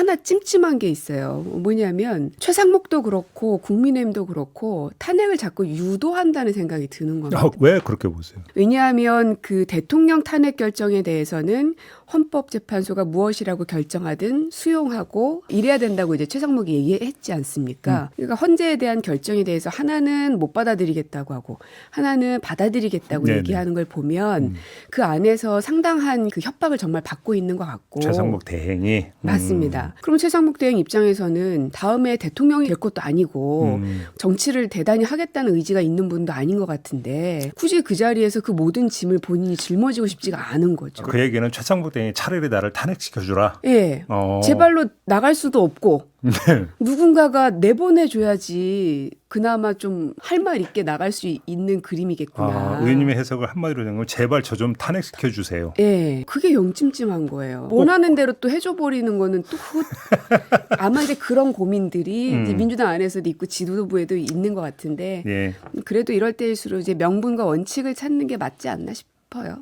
하나 찜찜한 게 있어요. 뭐냐면 최상목도 그렇고 국민의힘도 그렇고 탄핵을 자꾸 유도한다는 생각이 드는 겁니다. 아, 왜 그렇게 보세요? 왜냐하면 그 대통령 탄핵 결정에 대해서는 헌법재판소가 무엇이라고 결정하든 수용하고 이래야 된다고 이제 최상목이 얘기했지 않습니까? 그러니까 헌재에 대한 결정에 대해서 하나는 못 받아들이겠다고 하고 하나는 받아들이겠다고 네네. 얘기하는 걸 보면 음. 그 안에서 상당한 그 협박을 정말 받고 있는 것 같고 최상목 대행이 음. 맞습니다. 그럼 최상목 대행 입장에서는 다음에 대통령이 될 것도 아니고 음. 정치를 대단히 하겠다는 의지가 있는 분도 아닌 것 같은데 굳이 그 자리에서 그 모든 짐을 본인이 짊어지고 싶지가 않은 거죠. 그 얘기는 최상목 대행 이 차라리 나를 탄핵시켜 주라. 예. 어. 제 발로 나갈 수도 없고 네. 누군가가 내보내줘야지 그나마 좀 할 말 있게 나갈 수 있는 그림이겠구나. 아, 의원님의 해석을 한마디로 정하면 제발 저 좀 탄핵시켜 주세요. 예, 그게 영찜찜한 거예요. 원하는 대로 또 해줘 버리는 거는 또 그- 아마 이제 그런 고민들이 이제 음. 민주당 안에서도 있고 지도부에도 있는 것 같은데 예. 그래도 이럴 때일수록 이제 명분과 원칙을 찾는 게 맞지 않나 싶어요.